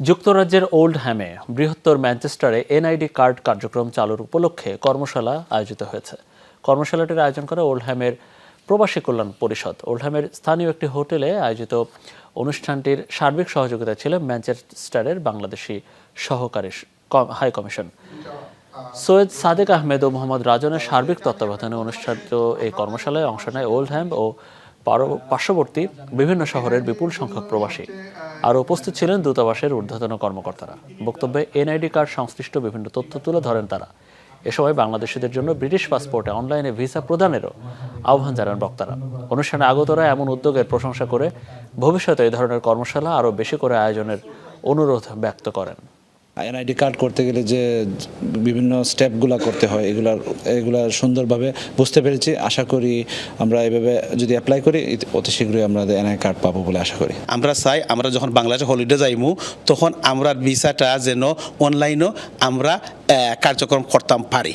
যুক্তরাজ্যের ওল্ড হ্যামে বৃহত্তর ম্যানচেস্টারে NID card কার্যক্রম চালুর উপলক্ষে কর্মশালা আয়োজিত হয়েছে। কর্মশালাটির আয়োজন করে ওল্ড হ্যামের প্রবাসী কল্যাণ পরিষদ। ওল্ডহ্যামের স্থানীয় একটি হোটেলে আয়োজিত অনুষ্ঠানটির সার্বিক সহযোগিতা ছিলেন ম্যানচেস্টারের বাংলাদেশি সহকারী হাই কমিশন। সৈয়দ সাদেক আহমেদ ও মোহাম্মদ রাজনের সার্বিক তত্ত্বাবধানে অনুষ্ঠিত এই কর্মশালায় অংশ নেয় ওল্ড ওল্ডহ্যাম ও পার্শ্ববর্তী বিভিন্ন শহরের বিপুল সংখ্যক প্রবাসী। আর উপস্থিত ছিলেন দূতাবাসের ঊর্ধ্বতন কর্মকর্তারা। বক্তব্যে এনআইডি কার্ড সংশ্লিষ্ট বিভিন্ন তথ্য তুলে ধরেন তারা। এ সময় বাংলাদেশিদের জন্য ব্রিটিশ পাসপোর্টে অনলাইনে ভিসা প্রদানেরও আহ্বান জানান বক্তারা। অনুষ্ঠানে আগতরা এমন উদ্যোগের প্রশংসা করে ভবিষ্যতে এই ধরনের কর্মশালা আরও বেশি করে আয়োজনের অনুরোধ ব্যক্ত করেন। এনআইডি কার্ড করতে গেলে যে বিভিন্ন স্টেপগুলো করতে হয় এগুলার এগুলা সুন্দরভাবে বুঝতে পেরেছি। আশা করি আমরা এভাবে যদি অ্যাপ্লাই করি অতি শীঘ্রই আমরা এনআই কার্ড পাবো বলে আশা করি। আমরা চাই আমরা যখন বাংলাদেশে হলিডে যাইমু, তখন আমরা ভিসাটা যেন অনলাইনও আমরা কার্যক্রম করতাম পারি।